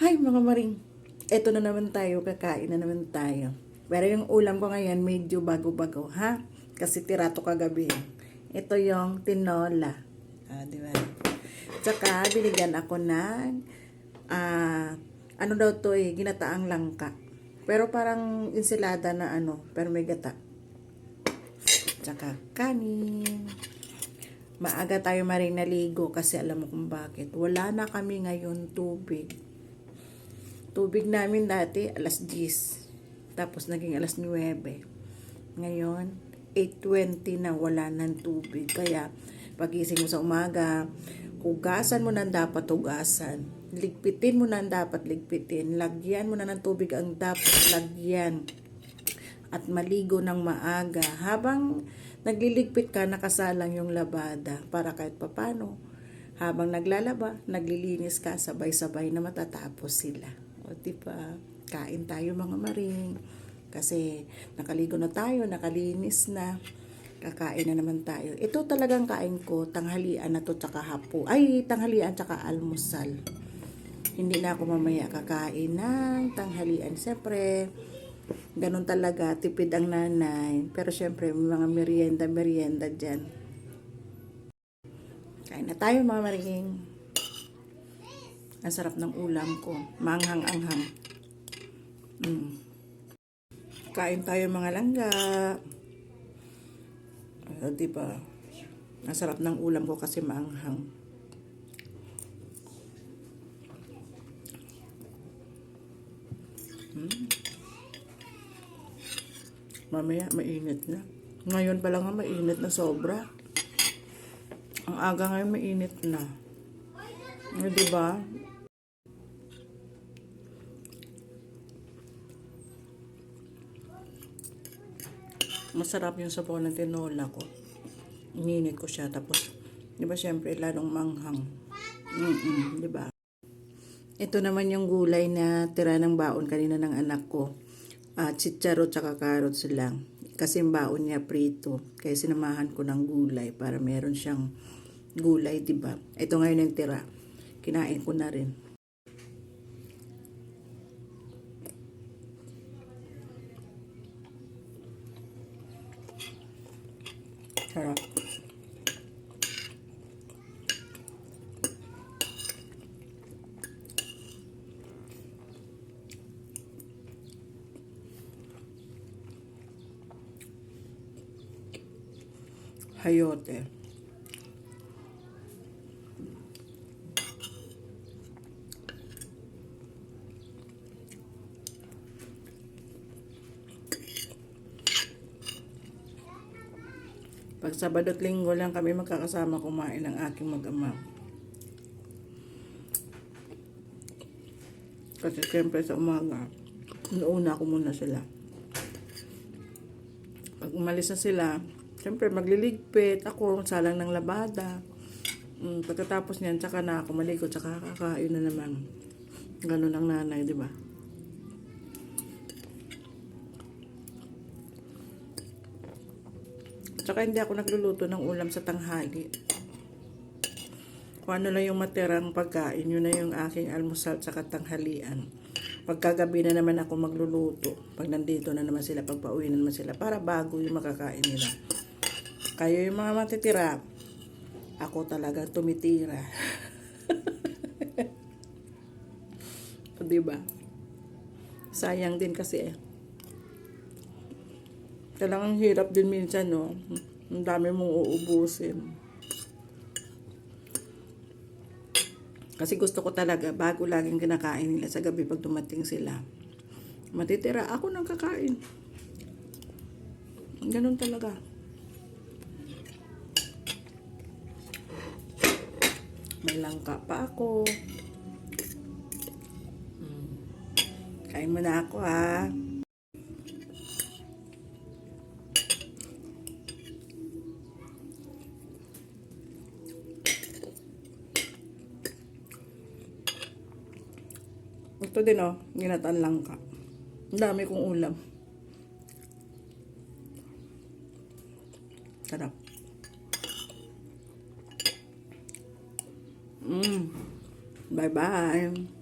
Hi mga maring, eto na naman tayo, kakain na naman tayo. Pero yung ulam ko ngayon medyo bago-bago ha, kasi tirato kagabi. Ito yung tinola. Ah, di ba? Tsaka binigyan ako ng ah, ano daw to eh, ginataang langka. Pero parang insilada na ano, pero may gata. Tsaka kanin. Maaga tayo maring naligo kasi alam mo kung bakit. Wala na kami ngayon tubig. Tubig namin dati alas 10. Tapos naging alas 9. Ngayon, 8.20 na wala ng tubig. Kaya, pagising mo sa umaga, hugasan mo na dapat hugasan. Ligpitin mo na dapat ligpitin. Lagyan mo na ng tubig ang dapat lagyan. At maligo ng maaga. Habang nagliligpit ka, nakasalang yung labada para kahit papano. Habang naglalaba, naglilinis ka, sabay-sabay na matatapos sila. O diba? Kain tayo mga maring. Kasi nakaligo na tayo, nakalinis na. Kakain na naman tayo. Ito talagang kain ko, tanghalian na to tsaka hapo. Ay, tanghalian tsaka almusal. Hindi na ako mamaya kakain ng tanghalian. Siyempre, ganun talaga, tipid ang nanay. Pero siyempre, may mga merienda, merienda dyan. Kain na tayo mga maring. Ang sarap ng ulam ko. Manghang-anghang. Mm. Kain tayo mga langga. Uh, di ba? Ang sarap ng ulam ko kasi maanghang. Mm. Mamaya mainit na. Ngayon pa lang nga mainit na sobra. Ang aga ngayon mainit na. Eh, di ba? Masarap yung sabaw ng tinola ko. Ininit ko siya tapos, di ba syempre lalong manghang. Mm di ba? Ito naman yung gulay na tira ng baon kanina ng anak ko. Uh, chicharo tsaka carrots lang. Kasi yung baon niya prito. Kaya sinamahan ko ng gulay para meron siyang gulay, di ba? Ito ngayon yung tira. Kinain ko na rin. したらはようて。Pag Sabado at Linggo lang kami magkakasama kumain ng aking mag-ama. Kasi siyempre sa umaga, inuuna ko muna sila. Pag umalis na sila, siyempre magliligpit ako, salang ng labada. Mm, pagkatapos niyan, tsaka na ako maligo, tsaka kakain na naman. Ganun ang nanay, di ba? Tsaka hindi ako nagluluto ng ulam sa tanghali. Kung ano lang yung matirang pagkain, yun na yung aking almusal sa tanghalian. Pagkagabi na naman ako magluluto. Pag nandito na naman sila, pag pauwi na naman sila, para bago yung makakain nila. Kayo yung mga matitira, ako talaga tumitira. o, diba? Sayang din kasi eh. Talagang hirap din minsan, no? Ang dami mong uubusin. Kasi gusto ko talaga, bago laging kinakain nila sa gabi pag dumating sila. Matitira, ako nang kakain. Ganun talaga. May langka pa ako. Hmm. Kain mo na ako, ha? Ito din oh, ginatan lang ka. Ang dami kong ulam. Sarap. Mm. Bye-bye.